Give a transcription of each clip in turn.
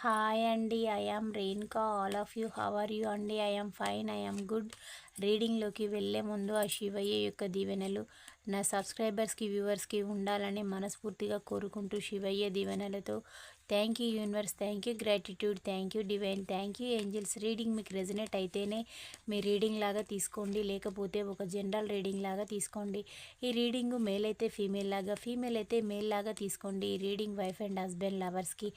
Hi అండి I am Renuka all of you how are you అండి I fine I good రీడింగ్లోకి వెళ్ళే ముందు ఆ శివయ్య యొక్క దీవెనలు నా సబ్స్క్రైబర్స్కి వ్యూవర్స్కి ఉండాలని మనస్ఫూర్తిగా కోరుకుంటూ శివయ్య దీవెనలతో thank you universe thank you gratitude thank you divine thank you angels. Reading మీకు రెజినేట్ అయితేనే మీ రీడింగ్ లాగా తీసుకోండి లేకపోతే ఒక జనరల్ రీడింగ్ లాగా తీసుకోండి. ఈ రీడింగ్ మేల్ అయితే ఫీమేల్ లాగా ఫీమేల్ అయితే మేల్ లాగా తీసుకోండి. ఈ రీడింగ్ వైఫ్ అండ్ హస్బెండ్ లవర్స్కి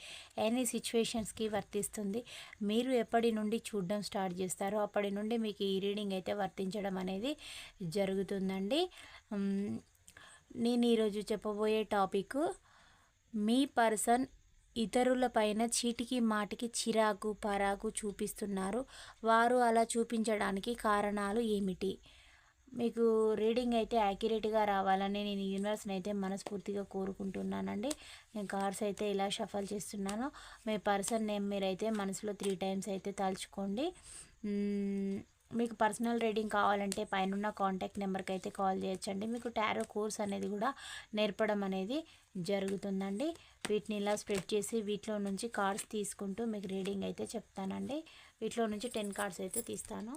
ఎనీ సిచ్యువేషన్స్కి వర్తిస్తుంది. మీరు ఎప్పటి నుండి చూడడం స్టార్ట్ చేస్తారో అప్పటి నుండి మీకు ఈ రీడింగ్ అయితే వర్తించడం అనేది జరుగుతుందండి. నేను ఈరోజు చెప్పబోయే టాపిక్ మీ పర్సన్ ఇతరుల పైన చీటికి మాటికి చిరాకు పరాకు చూపిస్తున్నారు. వారు అలా చూపించడానికి కారణాలు ఏమిటి? మీకు రీడింగ్ అయితే యాక్యురేట్గా రావాలని నేను యూనివర్స్ని అయితే మనస్ఫూర్తిగా కోరుకుంటున్నానండి. నేను కార్డ్స్ అయితే ఇలా షఫల్ చేస్తున్నాను. మీ పర్సన్ నేమ్ మీరైతే మనసులో త్రీ టైమ్స్ అయితే తలుచుకోండి. మీకు పర్సనల్ రీడింగ్ కావాలంటే పైన కాంటాక్ట్ నెంబర్కి అయితే కాల్ చేయొచ్చండి. మీకు టారో కోర్స్ అనేది కూడా నేర్పడం అనేది జరుగుతుందండి. వీటిని ఇలా స్ప్రెడ్ చేసి వీటిలో నుంచి కార్డ్స్ తీసుకుంటూ మీకు రీడింగ్ అయితే చెప్తానండి. వీటిలో నుంచి టెన్ కార్డ్స్ అయితే తీస్తాను.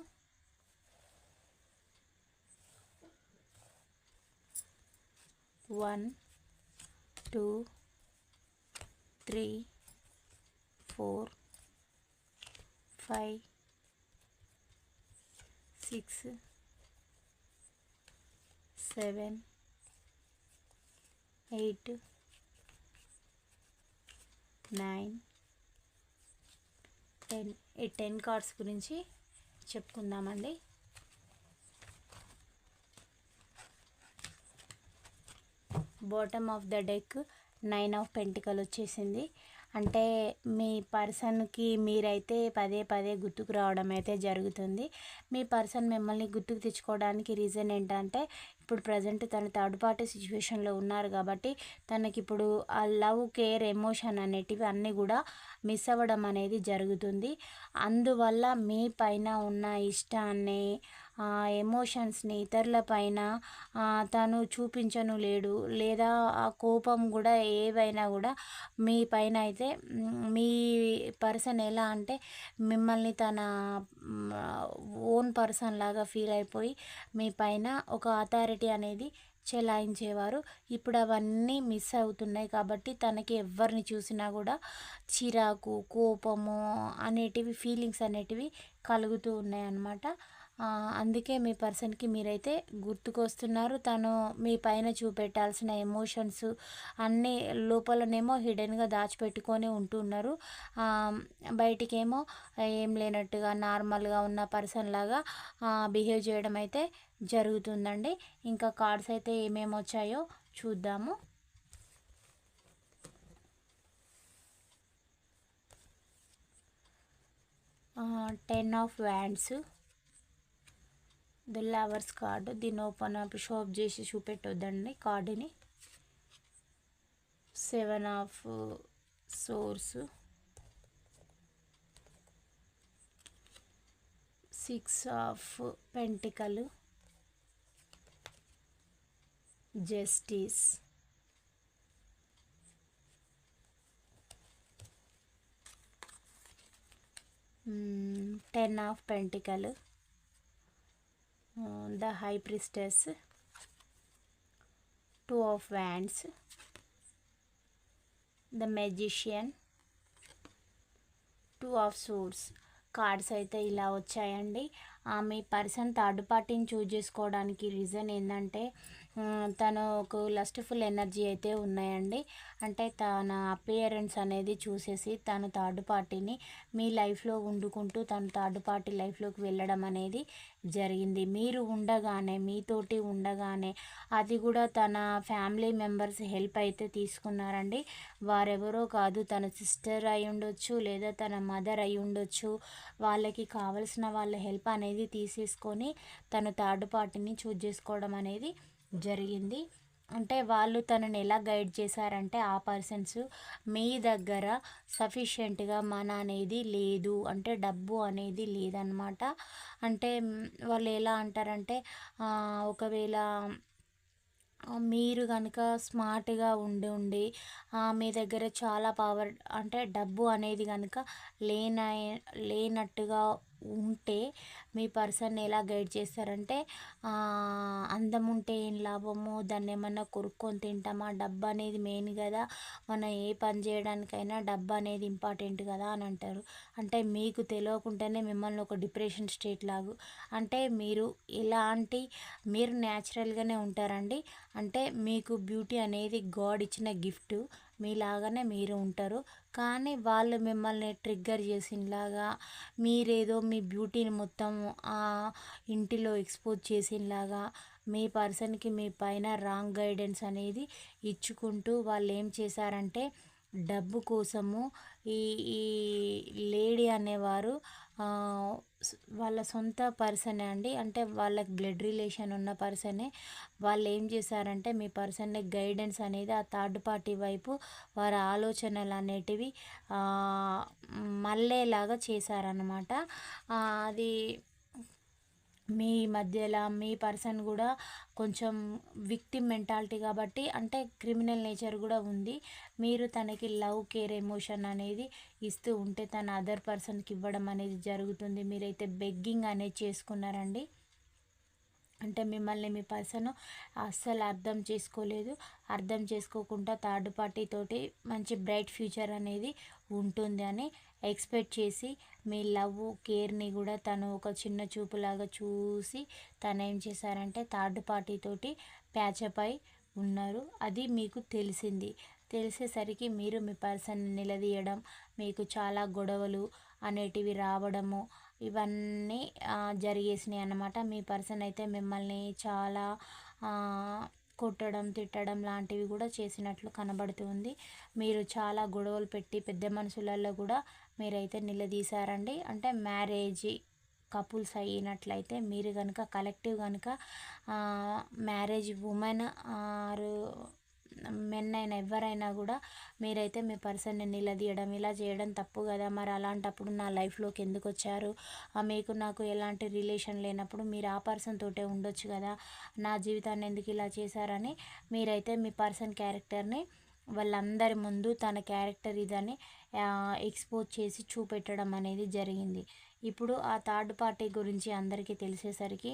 One two three four five six seven eight nine ten ఈ టెన్ కార్డ్స్ గురించి చెప్పుకుందామండి. Bottom of the deck nine of pentacle వచ్చేసింది. అంటే మీ పర్సన్కి మీరైతే పదే పదే గుర్తుకు రావడం అయితే జరుగుతుంది. మీ పర్సన్ మిమ్మల్ని గుర్తుకు తెచ్చుకోవడానికి రీజన్ ఏంటంటే ఇప్పుడు ప్రజెంట్ తన థర్డ్ పార్టీ సిచ్యువేషన్లో ఉన్నారు కాబట్టి తనకి ఇప్పుడు ఆ లవ్ కేర్ ఎమోషన్ అనేటివి అన్నీ కూడా మిస్ అవ్వడం అనేది జరుగుతుంది. అందువల్ల మీ పైన ఉన్న ఇష్టాన్ని ఆ ఎమోషన్స్ని ఇతరుల పైన తను చూపించను లేడు లేదా ఆ కోపం కూడా ఏవైనా కూడా మీ పైన అయితే మీ పర్సన్ ఎలా అంటే మిమ్మల్ని తన ఓన్ పర్సన్ లాగా ఫీల్ అయిపోయి మీ పైన ఒక అథారిటీ అనేది చెలాయించేవారు. ఇప్పుడు అవన్నీ మిస్ అవుతున్నాయి కాబట్టి తనకి ఎవరిని చూసినా కూడా చిరాకు కోపము అనేటివి ఫీలింగ్స్ అనేటివి కలుగుతూ ఉన్నాయి అన్నమాట అందుకే మీ పర్సన్కి మీరైతే గుర్తుకొస్తున్నారు. తను మీ పైన చూపెట్టాల్సిన ఎమోషన్స్ అన్నీ లోపలనేమో హిడెన్గా దాచిపెట్టుకొని ఉంటున్నారు. బయటికేమో ఏం లేనట్టుగా నార్మల్గా ఉన్న పర్సన్ లాగా బిహేవ్ చేయడం అయితే జరుగుతుందండి. ఇంకా కార్డ్స్ అయితే ఏమేమి వచ్చాయో చూద్దాము. Ten of wands the lovers card దీన్ని ఓపెన్ అప్ షాప్ చేసి చూపెట్టొద్దండి కార్డుని. Seven of swords six of pentacle justice ten of pentacle the high priestess two of wands the magician two of suits cards అయితే ఇలా వచ్చాయండి. ఆ, మీ person third పార్టీని చూజ్ చేసుకోవడానికి రీజన్ ఏంటంటే తనకు లస్ట్ఫుల్ ఎనర్జీ అయితే ఉన్నాయండి. అంటే తన అపియరెన్స్ అనేది చూసేసి తను థర్డ్ పార్టీని మీ లైఫ్లో వండుకుంటూ తను థర్డ్ పార్టీ లైఫ్లోకి వెళ్ళడం అనేది జరిగింది. మీరు ఉండగానే మీతోటి ఉండగానే అది కూడా తన ఫ్యామిలీ మెంబర్స్ హెల్ప్ అయితే తీసుకున్నారండి. వారెవరో కాదు తన సిస్టర్ అయి ఉండొచ్చు లేదా తన మదర్ అయి ఉండొచ్చు. వాళ్ళకి కావలసిన వాళ్ళ హెల్ప్ అనేది తీసేసుకొని తను థర్డ్ పార్టీని చూజ్ చేసుకోవడం అనేది జరిగింది. అంటే వాళ్ళు తనని ఎలా గైడ్ చేశారంటే ఆ పర్సన్స్ మీ దగ్గర సఫిషియెంట్గా మన అనేది లేదు అంటే డబ్బు అనేది లేదనమాట అంటే వాళ్ళు ఎలా అంటారంటే ఒకవేళ మీరు కనుక స్మార్ట్గా ఉండి ఉండి మీ దగ్గర చాలా పవర్ అంటే డబ్బు అనేది కనుక లేన లేనట్టుగా ఉంటే మీ పర్సన్ని ఎలా గైడ్ చేస్తారంటే అందం ఉంటే ఏం లాభము? దాన్ని ఏమన్నా కొనుక్కొని తింటామా? డబ్బు అనేది మెయిన్ కదా. మనం ఏ పని చేయడానికైనా డబ్బు అనేది ఇంపార్టెంట్ కదా అని అంటారు. అంటే మీకు తెలియకుండానే మిమ్మల్ని ఒక డిప్రెషన్ స్టేట్ లాగా. అంటే మీరు ఎలాంటి మీరు న్యాచురల్గానే ఉంటారండి. అంటే మీకు బ్యూటీ అనేది గాడ్ ఇచ్చిన గిఫ్ట్. మీలాగానే మీరు ఉంటారు. కానీ వాళ్ళు మిమ్మల్ని ట్రిగ్గర్ చేసినలాగా మీరేదో మీ బ్యూటీని మొత్తం ఆ ఇంటిలో ఎక్స్పోజ్ చేసినలాగా మీ పర్సన్కి మీ పైన రాంగ్ గైడెన్స్ అనేది ఇచ్చుకుంటూ వాళ్ళు ఏం చేశారంటే డబ్బు కోసము ఈ ఈ లేడీ అనేవారు వాళ్ళ సొంత పర్సనే అండి. అంటే వాళ్ళకి బ్లడ్ రిలేషన్ ఉన్న పర్సనే. వాళ్ళు ఏం చేశారంటే మీ పర్సన్ని గైడెన్స్ అనేది ఆ థర్డ్ పార్టీ వైపు వారి ఆలోచనలు అనేటివి మళ్ళేలాగా చేశారనమాట అది మీ మధ్యలో మీ పర్సన్ కూడా కొంచెం విక్టిమ్ మెంటాలిటీ కాబట్టి అంటే క్రిమినల్ నేచర్ కూడా ఉంది. మీరు తనకి లవ్ కేర్ ఎమోషన్ అనేది ఇస్తూ ఉంటే తన అదర్ పర్సన్కి ఇవ్వడం అనేది జరుగుతుంది. మీరైతే బెగ్గింగ్ అనేది చేసుకున్నారండి. అంటే మిమ్మల్ని మీ పర్సన్ అస్సలు అర్థం చేసుకోలేదు. అర్థం చేసుకోకుండా థర్డ్ పార్టీ తోటి మంచి బ్రైట్ ఫ్యూచర్ అనేది ఉంటుంది అని ఎక్స్పెక్ట్ చేసి మీ లవ్ కేర్ని కూడా తను ఒక చిన్న చూపులాగా చూసి తను ఏం చేశారంటే థర్డ్ పార్టీతోటి ప్యాచప్ అయి ఉన్నారు. అది మీకు తెలిసింది. తెలిసేసరికి మీరు మీ పర్సన్ నిలదీయడం మీకు చాలా గొడవలు అనేటివి రావడము ఇవన్నీ జరిగేసినాయి అన్నమాట. మీ పర్సన్ అయితే మిమ్మల్ని చాలా కొట్టడం తిట్టడం లాంటివి కూడా చేసినట్లు కనబడుతుంది మీరు చాలా గొడవలు పెట్టి పెద్ద మనుషులలో కూడా మీరైతే నిలదీశారండి. అంటే మ్యారేజ్ కపుల్స్ అయినట్లయితే మీరు కనుక కలెక్టివ్ కనుక మ్యారేజ్ ఉమెన్ ఆరు మెన్ అయినా ఎవరైనా కూడా మీరైతే మీ పర్సన్ని నిలదీయడం ఇలా చేయడం తప్పు కదా. మరి అలాంటప్పుడు నా లైఫ్లోకి ఎందుకు వచ్చారు? మీకు నాకు ఎలాంటి రిలేషన్ లేనప్పుడు మీరు ఆ పర్సన్ తోటే ఉండొచ్చు కదా. నా జీవితాన్ని ఎందుకు ఇలా చేశారని మీరైతే మీ పర్సన్ క్యారెక్టర్ని వాళ్ళందరి ముందు తన క్యారెక్టర్ ఇదని ఎక్స్పోజ్ చేసి చూపెట్టడం అనేది జరిగింది. ఇప్పుడు ఆ థర్డ్ పార్టీ గురించి అందరికీ తెలిసేసరికి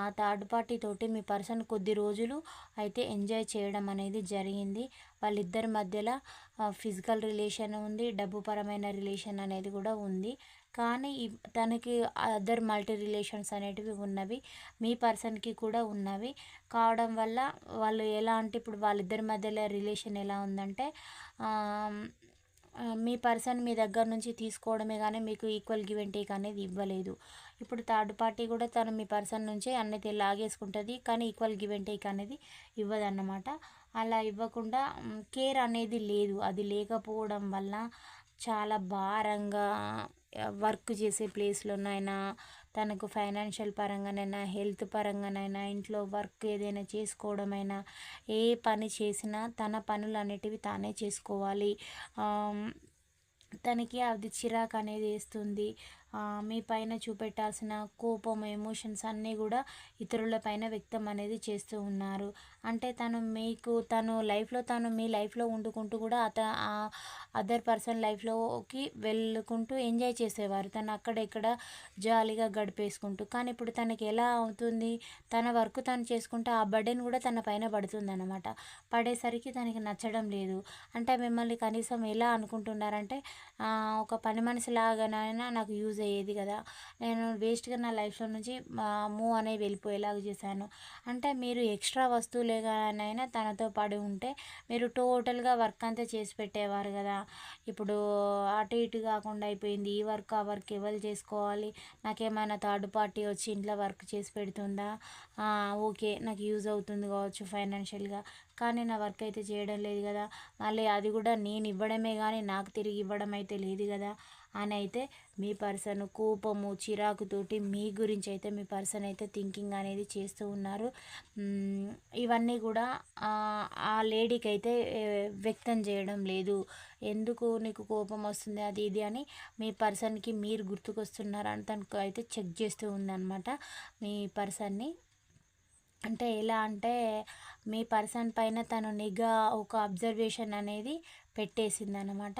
ఆ థర్డ్ పార్టీ తోటి మీ పర్సన్ కొద్ది రోజులు అయితే ఎంజాయ్ చేయడం అనేది జరిగింది. వాళ్ళిద్దరి మధ్యలో ఫిజికల్ రిలేషన్ ఉంది డబ్బు పరమైన రిలేషన్ అనేది కూడా ఉంది. కానీ తనకి అదర్ మల్టీ రిలేషన్స్ అనేటివి ఉన్నవి మీ పర్సన్కి కూడా ఉన్నవి. కావడం వల్ల వాళ్ళు ఎలా అంటే ఇప్పుడు వాళ్ళిద్దరి మధ్యలో రిలేషన్ ఎలా ఉందంటే మీ పర్సన్ మీ దగ్గర నుంచి తీసుకోవడమే కానీ మీకు ఈక్వల్ గివ్ అండ్ టేక్ అనేది ఇవ్వలేదు. ఇప్పుడు థర్డ్ పార్టీ కూడా తను మీ పర్సన్ నుంచే అన్నీ లాగేసుకుంటుంది కానీ ఈక్వల్ గివ్ అండ్ టేక్ అనేది ఇవ్వదన్నమాట. అలా ఇవ్వకుండా కేర్ అనేది లేదు. అది లేకపోవడం వల్ల చాలా భారంగా వర్క్ చేసే ప్లేస్లోనైనా తనకు ఫైనాన్షియల్ పరంగానైనా హెల్త్ పరంగానైనా ఇంట్లో వర్క్ ఏదైనా చేసుకోవడమైనా ఏ పని చేసినా తన పనులు అనేటివి తానే చేసుకోవాలి. తనకి అది చిరాకు అనేది వేస్తుంది. మీ పైన చూపెట్టాల్సిన కోపం ఎమోషన్స్ అన్నీ కూడా ఇతరుల పైన వ్యక్తం అనేది చేస్తూ ఉన్నారు. అంటే తను మీకు తను లైఫ్లో తను మీ లైఫ్లో వండుకుంటూ కూడా అత అదర్ పర్సన్ లైఫ్లోకి వెళ్ళుకుంటూ ఎంజాయ్ చేసేవారు. తను అక్కడ ఇక్కడ జాలీగా గడిపేసుకుంటూ. కానీ ఇప్పుడు తనకి ఎలా అవుతుంది? తన వర్క్ తను చేసుకుంటే ఆ బర్డెన్ కూడా తన పైన పడుతుంది అనమాట పడేసరికి తనకి నచ్చడం లేదు. అంటే మిమ్మల్ని కనీసం ఎలా అనుకుంటున్నారంటే ఒక పని మనిషిలాగానైనా నాకు యూజ్ అయ్యేది కదా. నేను వేస్ట్గా నా లైఫ్లో నుంచి మూవ్ అనేది వెళ్ళిపోయేలాగా చేశాను. అంటే మీరు ఎక్స్ట్రా వస్తువులేగానైనా తనతో పడి ఉంటే మీరు టోటల్గా వర్క్ అంతా చేసి పెట్టేవారు కదా. ఇప్పుడు అటు ఇటు కాకుండా అయిపోయింది. ఈ వర్క్ ఆ వర్క్ ఎవరు చేసుకోవాలి? నాకేమైనా థర్డ్ పార్టీ వచ్చి ఇంట్లో వర్క్ చేసి పెడుతుందా? ఓకే నాకు యూజ్ అవుతుంది కావచ్చు ఫైనాన్షియల్గా. కానీ నా వర్క్ అయితే చేయడం లేదు కదా. మళ్ళీ అది కూడా నేను ఇవ్వడమే కానీ నాకు తిరిగి ఇవ్వడం అయితే లేదు కదా. అని అయితే మీ పర్సన్ కోపము చిరాకుతోటి మీ గురించి అయితే మీ పర్సన్ అయితే థింకింగ్ అనేది చేస్తూ ఉన్నారు. ఇవన్నీ కూడా ఆ లేడీకి అయితే వ్యక్తం చేయడం లేదు. ఎందుకు నీకు కోపం వస్తుంది అది ఇది అని మీ పర్సన్కి మీరు గుర్తుకొస్తున్నారని తనకు అయితే చెక్ చేస్తూ ఉందన్నమాట. మీ పర్సన్ని అంటే ఎలా అంటే మీ పర్సన్ పైన తను నిఘా ఒక అబ్జర్వేషన్ అనేది పెట్టేసింది అనమాట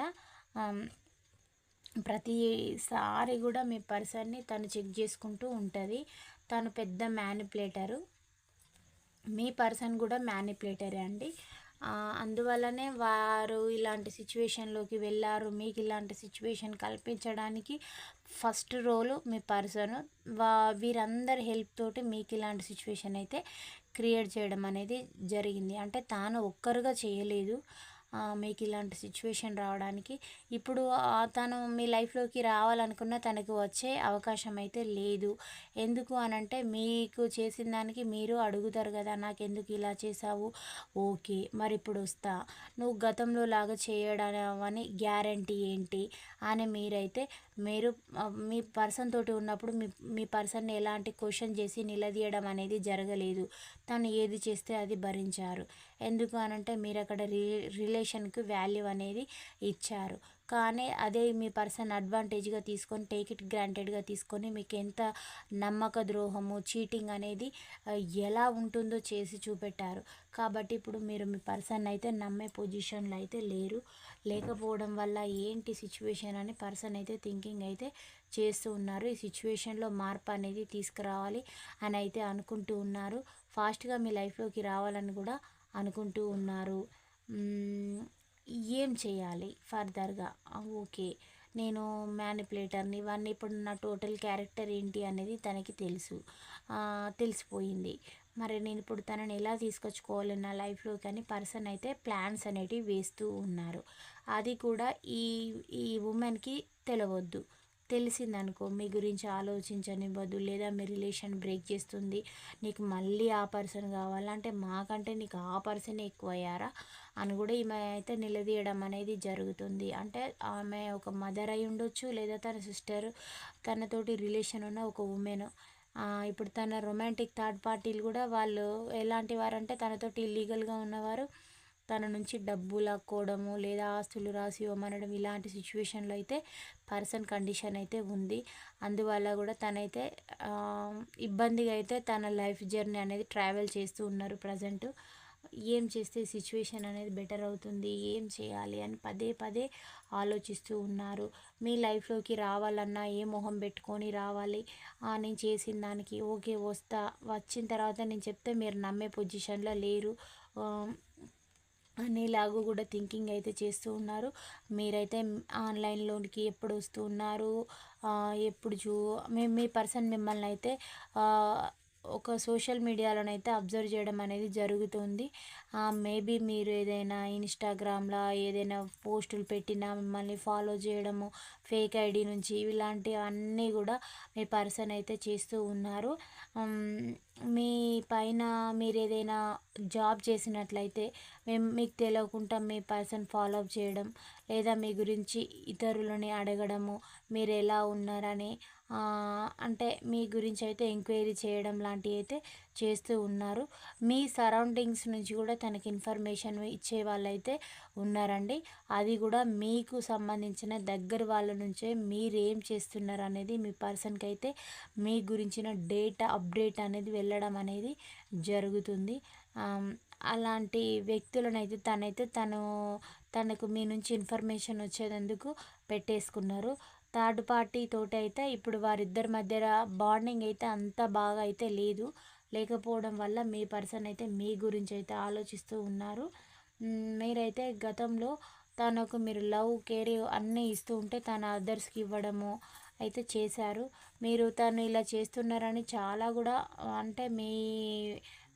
ప్రతిసారి కూడా మీ పర్సన్ని తను చెక్ చేసుకుంటూ ఉంటుంది. తను పెద్ద మ్యానిపులేటరు మీ పర్సన్ కూడా మ్యానిపులేటరే అండి. అందువల్లనే వారు ఇలాంటి సిచ్యువేషన్లోకి వెళ్ళారు. మీకు ఇలాంటి సిచ్యువేషన్ కల్పించడానికి ఫస్ట్ రోలు మీ పర్సన్. వా వీరందరి హెల్ప్ తోటి మీకు ఇలాంటి సిచ్యువేషన్ అయితే క్రియేట్ చేయడం అనేది జరిగింది. అంటే తాను ఒక్కరుగా చేయలేదు. మీకు ఇలాంటి సిచ్యువేషన్ రావడానికి. ఇప్పుడు తను మీ లైఫ్లోకి రావాలనుకున్న తనకు వచ్చే అవకాశం అయితే లేదు. ఎందుకు అని అంటే మీకు చేసిన దానికి మీరు అడుగుతారు కదా నాకు ఎందుకు ఇలా చేసావు ఓకే మరి ఇప్పుడు వస్తా. నువ్వు గతంలో లాగా చేయడం అని గ్యారంటీ ఏంటి? అని మీరైతే మీరు మీ పర్సన్ తోటి ఉన్నప్పుడు మీ మీ పర్సన్ని ఎలాంటి క్వశ్చన్ చేసి నిలదీయడం అనేది జరగలేదు. తను ఏది చేస్తే అది భరించారు. ఎందుకు అనంటే మీరు అక్కడ రి రిలేషన్కి వాల్యూ అనేది ఇచ్చారు. కానీ అదే మీ పర్సన్ అడ్వాంటేజ్గా తీసుకొని టేక్ ఇట్ గ్రాంటెడ్గా తీసుకొని మీకు ఎంత నమ్మక ద్రోహము చీటింగ్ అనేది ఎలా ఉంటుందో చేసి చూపెట్టారు. కాబట్టి ఇప్పుడు మీరు మీ పర్సన్ అయితే నమ్మే పొజిషన్లో అయితే లేరు. లేకపోవడం వల్ల ఏంటి సిచ్యువేషన్ అని పర్సన్ అయితే థింకింగ్ అయితే చేస్తూ ఉన్నారు. ఈ సిచ్యువేషన్లో మార్పు అనేది తీసుకురావాలి అని అయితే అనుకుంటూ ఉన్నారు. ఫాస్ట్గా మీ లైఫ్లోకి రావాలని కూడా అనుకుంటూ ఉన్నారు. ఏం చేయాలి ఫర్దర్గా? ఓకే. నేను మ్యానిపులేటర్ని ఇవన్నీ ఇప్పుడు నా టోటల్ క్యారెక్టర్ ఏంటి అనేది తనకి తెలుసు. తెలిసిపోయింది. మరి నేను ఇప్పుడు తనని ఎలా తీసుకొచ్చుకోవాలి నా లైఫ్లో కానీ పర్సన్ అయితే ప్లాన్స్ అనేటివి వేస్తూ ఉన్నారు. అది కూడా ఈ ఈ ఉమెన్కి తెలియవద్దు తెలిసిందనుకో మీ గురించి ఆలోచించనివ్వద్దు లేదా మీ రిలేషన్ బ్రేక్ చేస్తుంది. నీకు మళ్ళీ ఆ పర్సన్ కావాలంటే మాకంటే నీకు ఆ పర్సన్ ఎక్కువ అయ్యారా అని కూడా ఈమె అయితే నిలదీయడం అనేది జరుగుతుంది. అంటే ఆమె ఒక మదర్ అయి ఉండొచ్చు లేదా తన సిస్టర్ తనతోటి రిలేషన్ ఉన్న ఒక ఉమెన్ ఇప్పుడు తన రొమాంటిక్ థర్డ్ పార్టీలు కూడా వాళ్ళు ఎలాంటి వారంటే తనతోటి ఇల్లీగల్గా ఉన్నవారు. తన నుంచి డబ్బు లాక్కోవడము లేదా ఆస్తులు రాసి ఇవ్వమనడం ఇలాంటి సిచ్యువేషన్లో అయితే పర్సన్ కండిషన్ అయితే ఉంది. అందువల్ల కూడా తనైతే ఇబ్బందిగా అయితే తన లైఫ్ జర్నీ అనేది ట్రావెల్ చేస్తూ ఉన్నారు ప్రజెంట్. ఏం చేస్తే సిచ్యువేషన్ అనేది బెటర్ అవుతుంది ఏం చేయాలి అని పదే పదే ఆలోచిస్తూ ఉన్నారు. మీ లైఫ్లోకి రావాలన్నా ఏ మొహం పెట్టుకొని రావాలి? నేను చేసిన దానికి ఓకే వస్తా వచ్చిన తర్వాత నేను చెప్తే మీరు నమ్మే పొజిషన్లో లేరు. అనేలాగా కూడా థింకింగ్ అయితే చేస్తూ ఉన్నారు. మీరైతే ఆన్లైన్లోనికి ఎప్పుడు వస్తూ ఉన్నారు? ఎప్పుడు చూ మీ మీ పర్సన్ మిమ్మల్ని అయితే ఒక సోషల్ మీడియాలోనైతే అబ్జర్వ్ చేయడం అనేది జరుగుతుంది. మేబీ మీరు ఏదైనా ఇన్స్టాగ్రామ్లో ఏదైనా పోస్టులు పెట్టినా మిమ్మల్ని ఫాలో చేయడము ఫేక్ ఐడి నుంచి ఇలాంటివన్నీ కూడా మీ పర్సన్ అయితే చేస్తూ ఉన్నారు. మీ పైన మీరు ఏదైనా జాబ్ చేసినట్లయితే మేము మీకు తెలియకుండా మీ పర్సన్ ఫాలో అప్ చేయడం లేదా మీ గురించి ఇతరులని అడగడము మీరు ఎలా ఉన్నారని అంటే మీ గురించి అయితే ఎంక్వైరీ చేయడం లాంటివి అయితే చేస్తూ ఉన్నారు. మీ సరౌండింగ్స్ నుంచి కూడా తనకి ఇన్ఫర్మేషన్ ఇచ్చే వాళ్ళైతే ఉన్నారండి. అది కూడా మీకు సంబంధించిన దగ్గర వాళ్ళ నుంచే మీరు ఏం చేస్తున్నారు అనేది మీ పర్సన్కి అయితే మీ గురించిన డేటా అప్డేట్ అనేది వెళ్ళడం అనేది జరుగుతుంది. అలాంటి వ్యక్తులను అయితే తనైతే తను తనకు మీ నుంచి ఇన్ఫర్మేషన్ వచ్చేందుకు పెట్టేసుకున్నారు. థర్డ్ పార్టీ తోటి అయితే ఇప్పుడు వారిద్దరి మధ్య బాండింగ్ అయితే అంత బాగా అయితే లేదు. లేకపోవడం వల్ల మీ పర్సన్ అయితే మీ గురించి అయితే ఆలోచిస్తూ ఉన్నారు. మీరైతే గతంలో తనకు మీరు లవ్ కేర్ అన్నీ ఇస్తూ ఉంటే తన అదర్స్కి ఇవ్వడము అయితే చేశారు. మీరు తను ఇలా చేస్తున్నారని చాలా కూడా అంటే మీ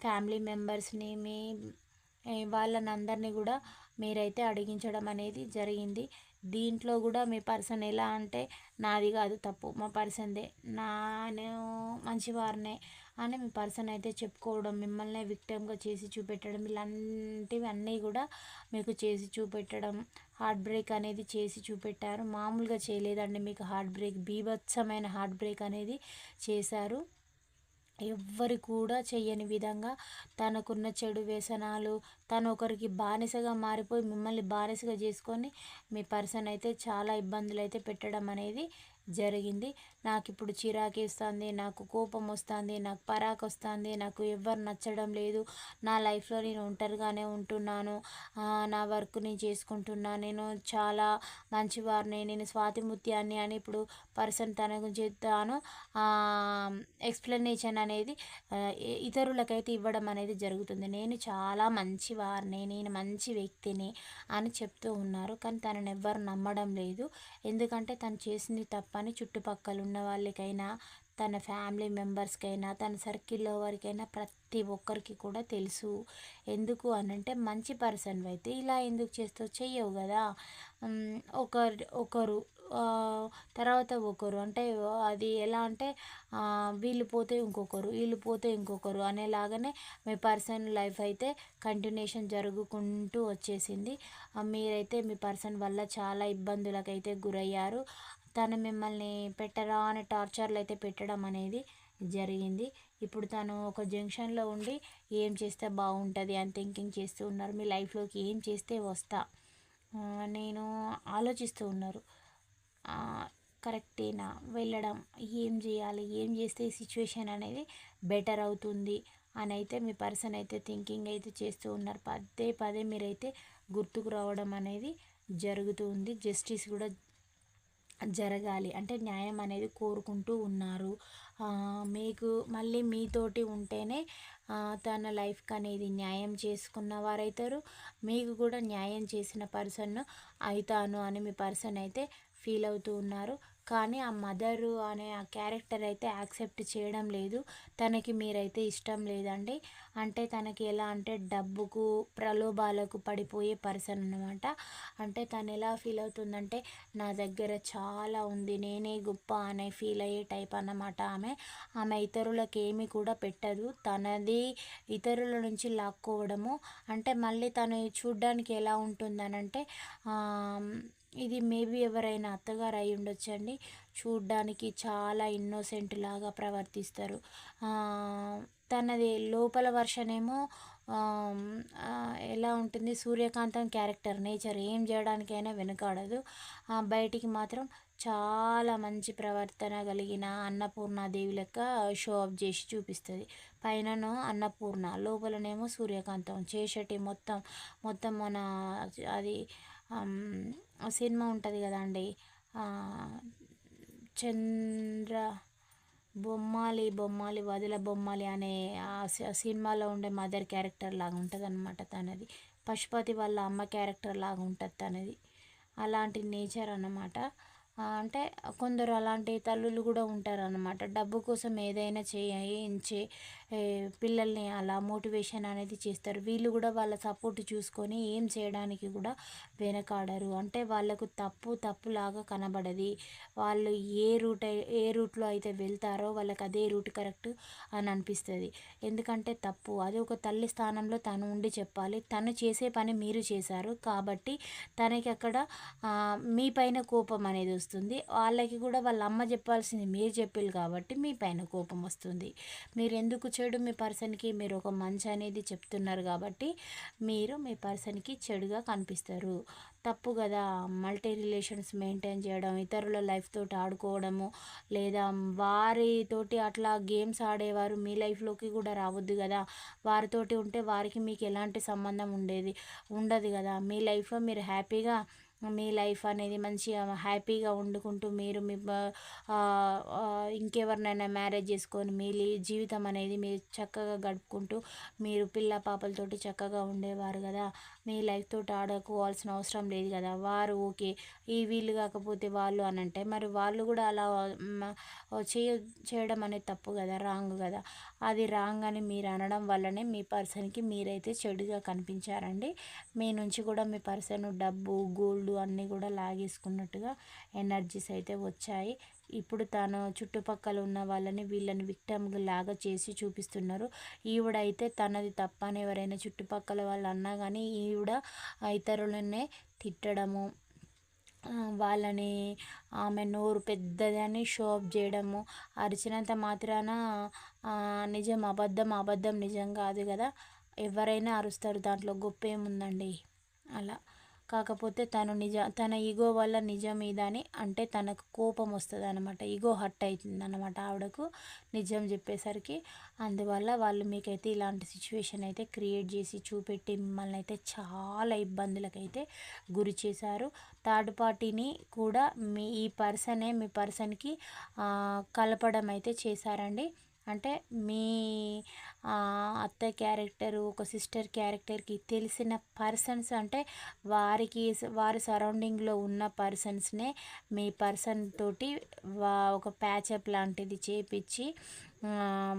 ఫ్యామిలీ మెంబర్స్ని మీ వాళ్ళని అందరినీ కూడా మీరైతే అడిగించడం అనేది జరిగింది. దీంట్లో కూడా మీ పర్సన్ ఎలా అంటే నాది కాదు తప్పు మా పర్సన్దే నేను మంచివారినే అని మీ పర్సన్ అయితే చెప్పుకోవడం మిమ్మల్ని విక్టమ్గా చేసి చూపెట్టడం ఇలాంటివి అన్నీ కూడా మీకు చేసి చూపెట్టడం హార్ట్ బ్రేక్ అనేది చేసి చూపెట్టారు. మామూలుగా చేయలేదండి మీకు హార్ట్ బ్రేక్ బీభత్సమైన హార్ట్ బ్రేక్ అనేది చేశారు. ఎవ్వరు కూడా చేయని విధంగా తనకున్న చెడు వ్యసనాలు తను ఒకరికి బానిసగా మారిపోయి మిమ్మల్ని బానిసగా చేసుకొని మీ పర్సన్ అయితే చాలా ఇబ్బందులు అయితే పెట్టడం అనేది జరిగింది. నాకు ఇప్పుడు చిరాకు వస్తుంది నాకు కోపం వస్తుంది నాకు పరాకు వస్తుంది నాకు ఎవ్వరు నచ్చడం లేదు. నా లైఫ్లో నేను ఒంటరిగానే ఉంటున్నాను. నా వర్క్ నేను చేసుకుంటున్నాను నేను చాలా మంచివారిని. నేను స్వాతి ముత్యాన్ని అని ఇప్పుడు పర్సన్ తన గురించి తాను ఎక్స్ప్లెనేషన్ అనేది ఇతరులకైతే ఇవ్వడం అనేది జరుగుతుంది. నేను చాలా మంచివారిని నేను మంచి వ్యక్తిని అని చెప్తూ ఉన్నారు. కానీ తనని ఎవ్వరు నమ్మడం లేదు. ఎందుకంటే తను చేసింది తప్పని చుట్టుపక్కల ఉన్న వాళ్ళకైనా తన ఫ్యామిలీ మెంబర్స్కైనా తన సర్కిల్లో వారికైనా ప్రతి ఒక్కరికి కూడా తెలుసు. ఎందుకు అని అంటే మంచి పర్సన్ అయితే ఇలా ఎందుకు చేస్తావు? చెయ్యవు కదా. ఒకరు ఒకరు తర్వాత ఒకరు. అంటే అది ఎలా అంటే వీళ్ళు పోతే ఇంకొకరు వీళ్ళు పోతే ఇంకొకరు అనేలాగానే మీ పర్సన్ లైఫ్ అయితే కంటిన్యూషన్ జరుగుకుంటూ వచ్చేసింది. మీరైతే మీ పర్సన్ వల్ల చాలా ఇబ్బందులకైతే గురయ్యారు. తను మిమ్మల్ని పెట్టరా అని టార్చర్లు అయితే పెట్టడం అనేది జరిగింది. ఇప్పుడు తను ఒక జంక్షన్లో ఉండి ఏం చేస్తే బాగుంటుంది అని థింకింగ్ చేస్తూ ఉన్నారు. మీ లైఫ్లోకి ఏం చేస్తే వస్తా? నేను ఆలోచిస్తూ ఉన్నారు. కరెక్టేనా? వెళ్ళడం ఏం చేయాలి? ఏం చేస్తే సిచ్యువేషన్ అనేది బెటర్ అవుతుంది? అని అయితే మీ పర్సన్ అయితే థింకింగ్ అయితే చేస్తూ ఉన్నారు. పదే పదే మీరైతే గుర్తుకు రావడం అనేది జరుగుతూ ఉంది. జస్టిస్ కూడా జరగాలి. అంటే న్యాయం అనేది కోరుకుంటూ ఉన్నారు. మీకు మళ్ళీ మీతోటి ఉంటేనే తన లైఫ్కి అనేది న్యాయం చేసుకున్న వారైతారు. మీకు కూడా న్యాయం చేసిన పర్సన్ అవుతాను అని మీ పర్సన్ అయితే ఫీల్ అవుతూ ఉన్నారు. కానీ ఆ మదరు అనే ఆ క్యారెక్టర్ అయితే యాక్సెప్ట్ చేయడం లేదు. తనకి మీరైతే ఇష్టం లేదండి. అంటే తనకి ఎలా అంటే డబ్బుకు ప్రలోభాలకు పడిపోయే పర్సన్ అనమాట అంటే తను ఎలా ఫీల్ అవుతుందంటే నా దగ్గర చాలా ఉంది నేనే గొప్ప అనే ఫీల్ అయ్యే టైప్ అన్నమాట ఆమె. ఆమె ఇతరులకు ఏమి కూడా పెట్టదు. తనది ఇతరుల నుంచి లాక్కోవడము. అంటే మళ్ళీ తను చూడ్డానికి ఎలా ఉంటుందనంటే ఇది మేబీ ఎవరైనా అత్తగారు అయి ఉండొచ్చండి. చూడ్డానికి చాలా ఇన్నోసెంట్ లాగా ప్రవర్తిస్తారు. తనది లోపల వర్షన్ ఏమో ఎలా ఉంటుంది? సూర్యకాంతం క్యారెక్టర్ నేచర్ ఏం చేయడానికైనా వెనుకాడదు. బయటికి మాత్రం చాలా మంచి ప్రవర్తన కలిగిన అన్నపూర్ణాదేవి లెక్క షో ఆఫ్ చేసి చూపిస్తుంది. పైనను అన్నపూర్ణ లోపలనేమో సూర్యకాంతం. చేసేటి మొత్తం మొత్తం మన అది సినిమా ఉంటుంది కదండి. చంద్ర బొమ్మాలి బొమ్మాలి వదిల బొమ్మాలి అనే ఆ సినిమాలో ఉండే మదర్ క్యారెక్టర్ లాగా ఉంటుంది అనమాట తనది. పశుపతి వాళ్ళ అమ్మ క్యారెక్టర్ లాగా ఉంటుంది తనది. అలాంటి నేచర్ అన్నమాట. అంటే కొందరు అలాంటి తల్లులు కూడా ఉంటారన్నమాట. డబ్బు కోసం ఏదైనా చేయించే పిల్లల్ని అలా మోటివేషన్ అనేది చేస్తారు. వీళ్ళు కూడా వాళ్ళ సపోర్ట్ చూసుకొని ఏం చేయడానికి కూడా వెనకాడరు. అంటే వాళ్ళకు తప్పు తప్పులాగా కనబడది. వాళ్ళు ఏ రూట్ ఏ రూట్లో అయితే వెళ్తారో వాళ్ళకి అదే రూట్ కరెక్ట్ అని అనిపిస్తుంది. ఎందుకంటే తప్పు. అది ఒక తల్లి స్థానంలో తను ఉండి చెప్పాలి. తను చేసే పని మీరు చేశారు కాబట్టి తనకి అక్కడ మీ పైన కోపం అనేది వస్తుంది. వాళ్ళకి కూడా వాళ్ళ అమ్మ చెప్పాల్సింది మీరు చెప్పారు కాబట్టి మీ పైన కోపం వస్తుంది. మీరు ఎందుకు చెడు మీ పర్సన్కి మీరు ఒక మంచి అనేది చెప్తున్నారు కాబట్టి మీరు మీ పర్సన్కి చెడుగా కనిపిస్తారు. తప్పు కదా మల్టీ రిలేషన్స్ మెయింటైన్ చేయడం ఇతరుల లైఫ్ తోటి ఆడుకోవడము లేదా వారితోటి అట్లా గేమ్స్ ఆడేవారు మీ లైఫ్లోకి కూడా రావద్దు కదా. వారితోటి ఉంటే వారికి మీకు ఎలాంటి సంబంధం ఉండేది ఉండదు కదా. మీ లైఫ్లో మీరు హ్యాపీగా మీ లైఫ్ అనేది మంచిగా హ్యాపీగా వండుకుంటూ మీరు మీ ఇంకెవరినైనా మ్యారేజ్ చేసుకొని మీ జీవితం అనేది మీరు చక్కగా గడుపుకుంటూ మీరు పిల్ల పాపలతోటి చక్కగా ఉండేవారు కదా. మీ లైఫ్ తోటి ఆడుకోవాల్సిన అవసరం లేదు కదా. వారు ఓకే ఈ వీళ్ళు కాకపోతే వాళ్ళు అని అంటే మరి వాళ్ళు కూడా అలా చేయ చేయడం అనేది తప్పు కదా రాంగ్ కదా. అది రాంగ్ అని మీరు అనడం వల్లనే మీ పర్సన్కి మీరైతే చెడుగా కనిపించారండి. మీ నుంచి కూడా మీ పర్సన్ డబ్బు గోల్డ్ ఫుడ్ అన్నీ కూడా లాగేసుకున్నట్టుగా ఎనర్జీస్ అయితే వచ్చాయి. ఇప్పుడు తను చుట్టుపక్కల ఉన్న వాళ్ళని వీళ్ళని విక్టమ్ లాగా చేసి చూపిస్తున్నారు. ఈవిడైతే తనది తప్పని ఎవరైనా చుట్టుపక్కల వాళ్ళు అన్నా కానీ ఈవిడ ఇతరులనే తిట్టడము వాళ్ళని ఆమె నోరు పెద్దదని షో చేయడము అరిచినంత మాత్రాన నిజం అబద్ధం అబద్ధం నిజం కాదు కదా ఎవరైనా అరుస్తారు. దాంట్లో గొప్ప ఏముందండి? అలా. కాకపోతే తను నిజ తన ఈగో వల్ల నిజం ఇదని అంటే తనకు కోపం వస్తుంది అనమాట ఈగో హట్ అవుతుంది అనమాట ఆవిడకు నిజం చెప్పేసరికి. అందువల్ల వాళ్ళు మీకైతే ఇలాంటి సిచ్యువేషన్ అయితే క్రియేట్ చేసి చూపెట్టి మిమ్మల్ని అయితే చాలా ఇబ్బందులకైతే గురి చేశారు. థర్డ్ పార్టీని కూడా మీ ఈ పర్సనే మీ పర్సన్కి కలపడం అయితే చేశారండి. అంటే మీ అత్త క్యారెక్టరు ఒక సిస్టర్ క్యారెక్టర్కి తెలిసిన పర్సన్స్ అంటే వారికి వారి సరౌండింగ్లో ఉన్న పర్సన్స్నే మీ పర్సన్ తోటి వా ఒక ప్యాచప్ లాంటిది చేపించి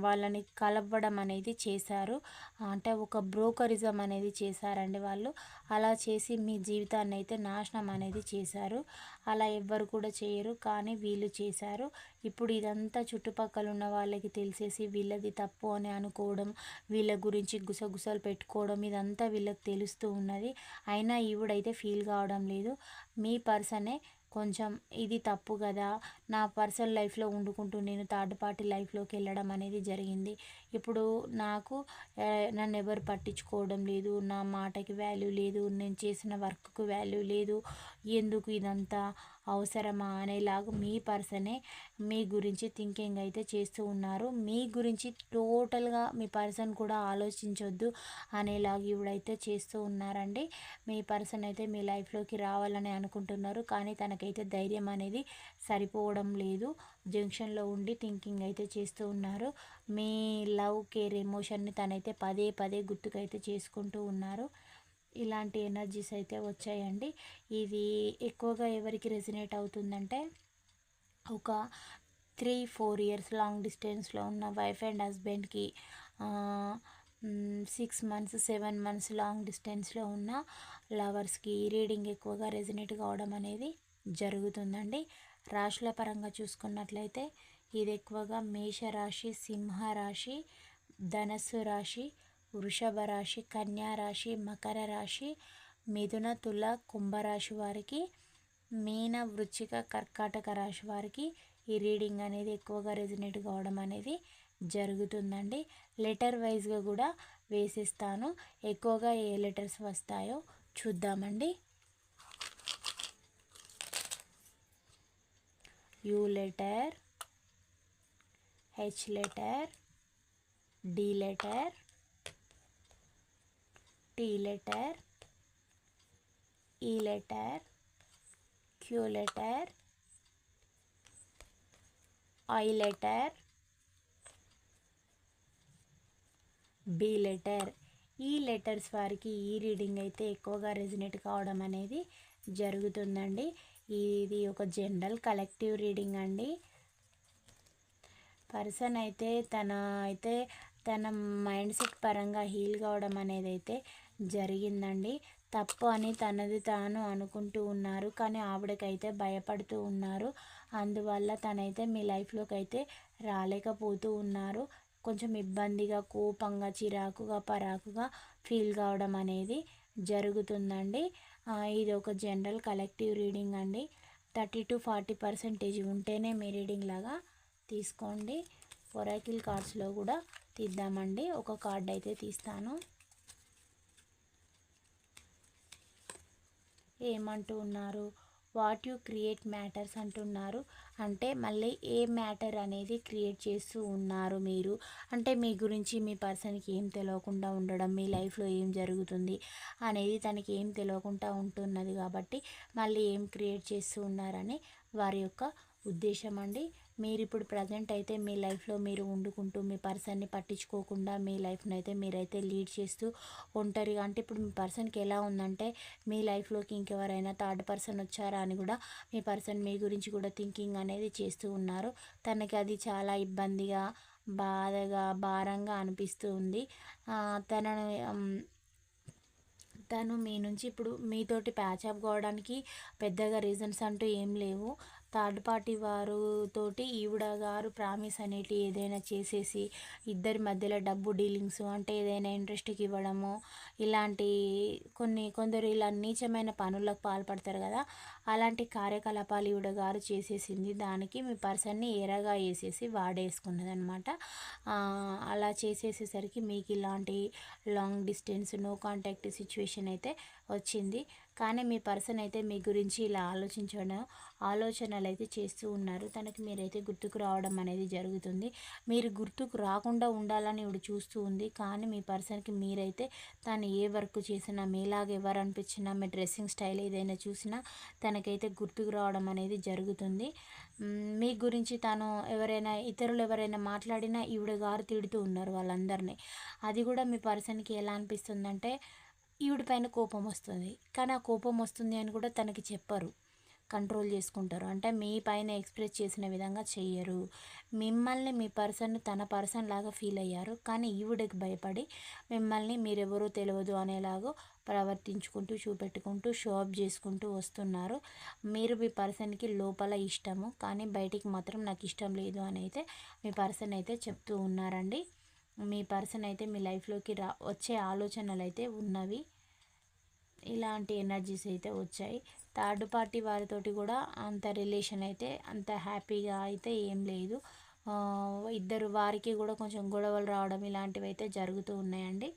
వాళ్ళని కలపడం అనేది చేశారు. అంటే ఒక బ్రోకరిజం అనేది చేశారండి వాళ్ళు. అలా చేసి మీ జీవితాన్ని అయితే నాశనం అనేది చేశారు. అలా ఎవ్వరు కూడా చేయరు కానీ వీళ్ళు చేశారు. ఇప్పుడు ఇదంతా చుట్టుపక్కల ఉన్న వాళ్ళకి తెలిసేసి వీళ్ళది తప్పు అని అనుకోవడం వీళ్ళ గురించి గుసగుసలు పెట్టుకోవడం ఇదంతా వీళ్ళకి తెలుస్తూ ఉన్నది. అయినా ఈవిడైతే ఫీల్ కావడం లేదు. మీ పర్సనే కొంచెం ఇది తప్పు కదా. నా పర్సనల్ లైఫ్లో వండుకుంటూ నేను థర్డ్ పార్టీ లైఫ్లోకి వెళ్ళడం అనేది జరిగింది. ఇప్పుడు నాకు నన్ను ఎవరు పట్టించుకోవడం లేదు నా మాటకి వాల్యూ లేదు నేను చేసిన వర్క్కు వాల్యూ లేదు ఎందుకు ఇదంతా అవసరమా అనేలాగా మీ పర్సనే మీ గురించి థింకింగ్ అయితే చేస్తూ ఉన్నారు. మీ గురించి టోటల్గా మీ పర్సన్ కూడా ఆలోచించొద్దు అనేలాగా ఇవిడైతే చేస్తూ ఉన్నారండి. మీ పర్సన్ అయితే మీ లైఫ్లోకి రావాలని అనుకుంటున్నారు కానీ తనకైతే ధైర్యం అనేది సరిపోవడం లేదు. జంక్షన్లో ఉండి థింకింగ్ అయితే చేస్తూ ఉన్నారు. మీ లవ్ కేర్ ఎమోషన్ని తనైతే పదే పదే గుర్తుకైతే చేసుకుంటూ ఉన్నారు. ఇలాంటి ఎనర్జీస్ అయితే వచ్చాయండి. ఇది ఎక్కువగా ఎవరికి రెసినేట్ అవుతుందంటే ఒక త్రీ ఫోర్ ఇయర్స్ లాంగ్ డిస్టెన్స్లో ఉన్న వైఫ్ అండ్ హస్బెండ్కి six months seven months long డిస్టెన్స్లో ఉన్న లవర్స్కి రీడింగ్ ఎక్కువగా రెజినేట్ కావడం అనేది జరుగుతుందండి. రాశుల పరంగా చూసుకున్నట్లయితే ఇది ఎక్కువగా మేషరాశి సింహరాశి ధనస్సు రాశి వృషభ రాశి కన్యా రాశి మకర రాశి మిథున తుల కుంభరాశి వారికి మీన వృచ్చిక కర్కాటక రాశి వారికి ఈ రీడింగ్ అనేది ఎక్కువగా రెజినేట్ కావడం అనేది జరుగుతుందండి. లెటర్ వైజ్గా కూడా వేసిస్తాను. ఎక్కువగా ఏ లెటర్స్ వస్తాయో చూద్దామండి. U letter H letter D letter T letter E letter Q letter I letter B letter. ఈ లెటర్స్ వారికి ఈ రీడింగ్ అయితే ఎక్కువగా రెజినేట్ కావడం అనేది జరుగుతుందండి. ఇది ఒక జనరల్ కలెక్టివ్ రీడింగ్ అండి. పర్సన్ అయితే తన అయితే తన మైండ్ సెట్ పరంగా హీల్ కావడం అనేది అయితే జరిగిందండి. తప్పు అని తనది తాను అనుకుంటూ ఉన్నారు కానీ ఆవిడకైతే భయపడుతూ ఉన్నారు. అందువల్ల తనైతే మీ లైఫ్లోకి అయితే రాలేకపోతూ ఉన్నారు. కొంచెం ఇబ్బందిగా కోపంగా చిరాకుగా పరాకుగా ఫీల్ కావడం అనేది జరుగుతుందండి. ఇది ఒక జనరల్ కలెక్టివ్ రీడింగ్ అండి. థర్టీ టు ఫార్టీ పర్సెంటేజ్ ఉంటేనే మీ రీడింగ్ లాగా తీసుకోండి. ఒరాకిల్ కార్డ్స్లో కూడా తీద్దామండి. ఒక కార్డ్ అయితే తీస్తాను. ఏమంటూ ఉన్నారు? వాట్ యు క్రియేట్ మ్యాటర్స్ అంటున్నారు. అంటే మళ్ళీ ఏ మ్యాటర్ అనేది క్రియేట్ చేస్తూ ఉన్నారు మీరు? అంటే మీ గురించి మీ పర్సన్కి ఏం తెలియకుండా ఉండడం మీ లైఫ్లో ఏం జరుగుతుంది అనేది తనకి ఏం తెలియకుండా ఉంటున్నది కాబట్టి మళ్ళీ ఏం క్రియేట్ చేస్తూ ఉన్నారని వారి యొక్క ఉద్దేశం అండి. మీరు ఇప్పుడు ప్రజెంట్ అయితే మీ లైఫ్లో మీరు వండుకుంటూ మీ పర్సన్ని పట్టించుకోకుండా మీ లైఫ్ని అయితే మీరైతే లీడ్ చేస్తూ ఒంటరిగా అంటే ఇప్పుడు మీ పర్సన్కి ఎలా ఉందంటే మీ లైఫ్లోకి ఇంకెవరైనా థర్డ్ పర్సన్ వచ్చారా అని కూడా మీ పర్సన్ మీ గురించి కూడా థింకింగ్ అనేది చేస్తూ ఉన్నారు. తనకి అది చాలా ఇబ్బందిగా బాధగా భారంగా అనిపిస్తూ ఉంది. తనను తను మీ నుంచి ఇప్పుడు మీతోటి ప్యాచప్ కావడానికి పెద్దగా రీజన్స్ అంటూ ఏం లేవు. థర్డ్ పార్టీ వారు తోటి ఈవిడ గారు ప్రామిస్ అనేటి ఏదైనా చేసేసి ఇద్దరి మధ్యలో డబ్బు డీలింగ్స్ అంటే ఏదైనా ఇంట్రెస్ట్కి ఇవ్వడము ఇలాంటి కొన్ని కొందరు ఇలా నీచమైన పనులకు పాల్పడతారు కదా అలాంటి కార్యకలాపాలు ఈవిడ గారు చేసేసింది. దానికి మీ పర్సన్ని ఎరగా వేసేసి వాడేసుకున్నది అనమాట అలా చేసేసేసరికి మీకు ఇలాంటి long distance no contact situation అయితే వచ్చింది. కానీ మీ పర్సన్ అయితే మీ గురించి ఇలా ఆలోచించడం ఆలోచనలు అయితే చేస్తూ ఉన్నారు. తనకి మీరైతే గుర్తుకు రావడం అనేది జరుగుతుంది. మీరు గుర్తుకు రాకుండా ఉండాలని ఇప్పుడు చూస్తూ ఉంది. కానీ మీ పర్సన్కి మీరైతే తను ఏ వర్క్ చేసినా మీలాగా ఎవరనిపించినా మీ డ్రెస్సింగ్ స్టైల్ ఏదైనా చూసినా తనకైతే గుర్తుకు రావడం అనేది జరుగుతుంది. మీ గురించి తను ఎవరైనా ఇతరులు ఎవరైనా మాట్లాడినా ఈవిడ గారు తిడుతూ ఉన్నారు వాళ్ళందరినీ. అది కూడా మీ పర్సన్కి ఎలా అనిపిస్తుందంటే ఈవిడ పైన కోపం వస్తుంది. కానీ ఆ కోపం వస్తుంది అని కూడా తనకి చెప్పరు. కంట్రోల్ చేసుకుంటారు. అంటే మీ పైన ఎక్స్ప్రెస్ చేసిన విధంగా చెయ్యరు. మిమ్మల్ని మీ పర్సన్ తన పర్సన్ లాగా ఫీల్ అయ్యారు. కానీ ఈవిడకి భయపడి మిమ్మల్ని మీరెవరో తెలియదు అనేలాగా ప్రవర్తించుకుంటూ చూపెట్టుకుంటూ షో అప్ చేసుకుంటూ వస్తున్నారు. మీరు మీ పర్సన్కి లోపల ఇష్టము. కానీ బయటికి మాత్రం నాకు ఇష్టం లేదు అని అయితే మీ పర్సన్ అయితే చెప్తూ ఉన్నారండి. మీ పర్సన్ అయితే మీ లైఫ్లోకి రా వచ్చే ఆలోచనలు అయితే ఉన్నవి. ఇలాంటి ఎనర్జీస్ అయితే వచ్చాయి. థర్డ్ పార్టీ వారితోటి కూడా అంత రిలేషన్ అయితే అంత హ్యాపీగా అయితే ఏం లేదు. ఇద్దరు వారికి కూడా కొంచెం గొడవలు రావడం ఇలాంటివి అయితే జరుగుతూ ఉన్నాయండి.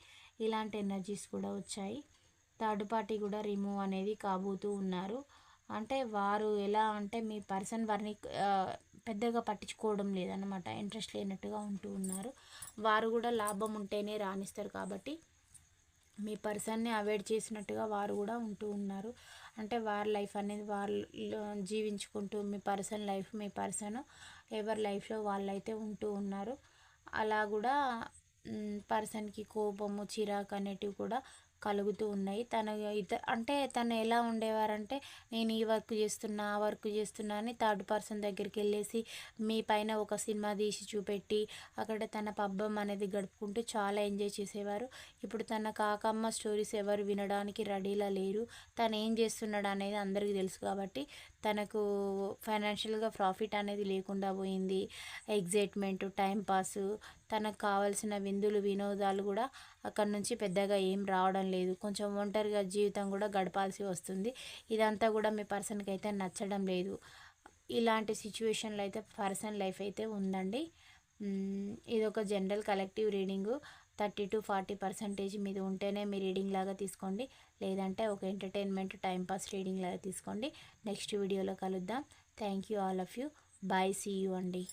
ఇలాంటి ఎనర్జీస్ కూడా వచ్చాయి. థర్డ్ పార్టీ కూడా రిమూవ్ అనేది కాబోతూ ఉన్నారు. అంటే వారు ఎలా అంటే మీ పర్సన్ వారిని పెద్దగా పట్టించుకోవడం లేదన్నమాట. ఇంట్రెస్ట్ లేనట్టుగా ఉంటూ ఉన్నారు. వారు కూడా లాభం ఉంటేనే రాణిస్తారు కాబట్టి మీ పర్సన్ని అవాయిడ్ చేసినట్టుగా వారు కూడా ఉంటూ ఉన్నారు. అంటే వారి లైఫ్ అనేది వాళ్ళు జీవించుకుంటూ మీ పర్సన్ లైఫ్ మీ పర్సన్ ఎవరి లైఫ్లో వాళ్ళైతే ఉంటూ ఉన్నారు. అలా కూడా పర్సన్కి కోపము చిరాకు అనేటివి కూడా కలుగుతూ ఉన్నాయి. తను ఇత అంటే తను ఎలా ఉండేవారంటే నేను ఈ వర్క్ చేస్తున్నా ఆ వర్క్ చేస్తున్నా అని థర్డ్ పర్సన్ దగ్గరికి వెళ్ళేసి మీ పైన ఒక సినిమా తీసి చూపెట్టి అక్కడ తన పబ్బం అనేది గడుపుకుంటూ చాలా ఎంజాయ్ చేసేవారు. ఇప్పుడు తన కాకమ్మ స్టోరీస్ ఎవరు వినడానికి రెడీలా లేరు. తను ఏం చేస్తున్నాడు అనేది అందరికీ తెలుసు కాబట్టి తనకు ఫైనాన్షియల్గా ప్రాఫిట్ అనేది లేకుండా పోయింది. ఎగ్జైట్మెంట్ టైంపాస్ తనకు కావాల్సిన విందులు వినోదాలు కూడా అక్కడ నుంచి పెద్దగా ఏం రావడం లేదు. కొంచెం ఒంటరిగా జీవితం కూడా గడపాల్సి వస్తుంది. ఇదంతా కూడా మీ పర్సన్కి అయితే నచ్చడం లేదు. ఇలాంటి సిచ్యువేషన్లో అయితే పర్సన్ లైఫ్ అయితే ఉందండి. ఇది ఒక general collective reading. Thirty to forty percentage మీద ఉంటేనే మీ రీడింగ్ లాగా తీసుకోండి. లేదంటే ఒక ఎంటర్టైన్మెంట్ టైంపాస్ రీడింగ్ లాగా తీసుకోండి. నెక్స్ట్ వీడియోలో కలుద్దాం. Thank you all of you. Bye see you అండి.